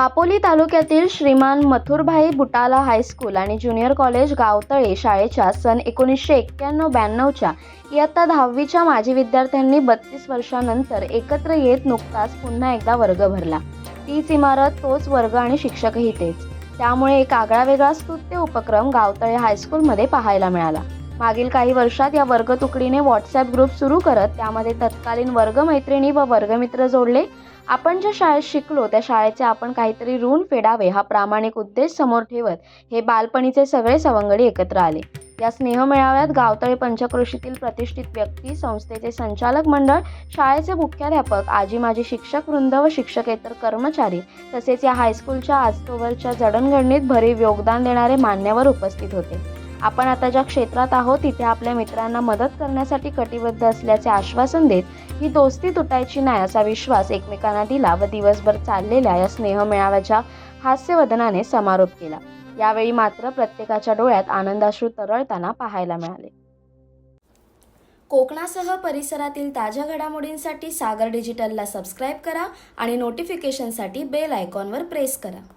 दापोली तालुक्यातील श्रीमान मथुरभाई बुटाला हायस्कूल आणि junior college Gavtale शाळेच्या सन एकोणीसशे एक्क्याण्णव ब्याण्णवच्या इयत्ता दहावीच्या माजी विद्यार्थ्यांनी बत्तीस वर्षानंतर एकत्र येत नुकताच पुन्हा एकदा वर्ग भरला. तीच इमारत तोच वर्ग आणि शिक्षकही तेच. त्यामुळे एक आगळा वेगळा स्तुत्य उपक्रम गावतळे हायस्कूलमध्ये पाहायला मिळाला. मागील काही वर्षात या वर्ग तुकडीने व्हॉट्सॲप ग्रुप सुरू करत त्यामध्ये तत्कालीन वर्गमैत्रिणी व वर्गमित्र जोडले. आपण ज्या शाळेत शिकलो त्या शाळेचे आपण काहीतरी ऋण फेडावे हा प्रामाणिक उद्देश समोर ठेवत हे बालपणीचे सगळे सवंगडी एकत्र आले. या स्नेहमेळाव्यात गावतळे पंचकृषीतील प्रतिष्ठित व्यक्ती संस्थेचे संचालक मंडळ शाळेचे मुख्याध्यापक आजी माजी शिक्षक वृंद व शिक्षकेतर कर्मचारी तसेच या हायस्कूलच्या आजतोवरच्या जडणघडणीत भरीव योगदान देणारे मान्यवर उपस्थित होते. आपण आता ज्या क्षेत्रात आहोत तिथे आपल्या मित्रांना मदत करण्यासाठी कटिबद्ध असल्याचे आश्वासन देत ही दोस्ती तुटायची नाही असा विश्वास एकमेकांना दिला व दिवसभर चाललेल्या या स्नेहमेळाव्याच्या हास्यवदनाने समारोप केला. यावेळी मात्र प्रत्येकाच्या डोळ्यात आनंदाश्रू तरळताना पाहायला मिळाले. कोकणासह परिसरातील ताज्या घडामोडींसाठी सागर डिजिटलला सबस्क्राईब करा आणि नोटिफिकेशनसाठी बेल आयकॉनवर प्रेस करा.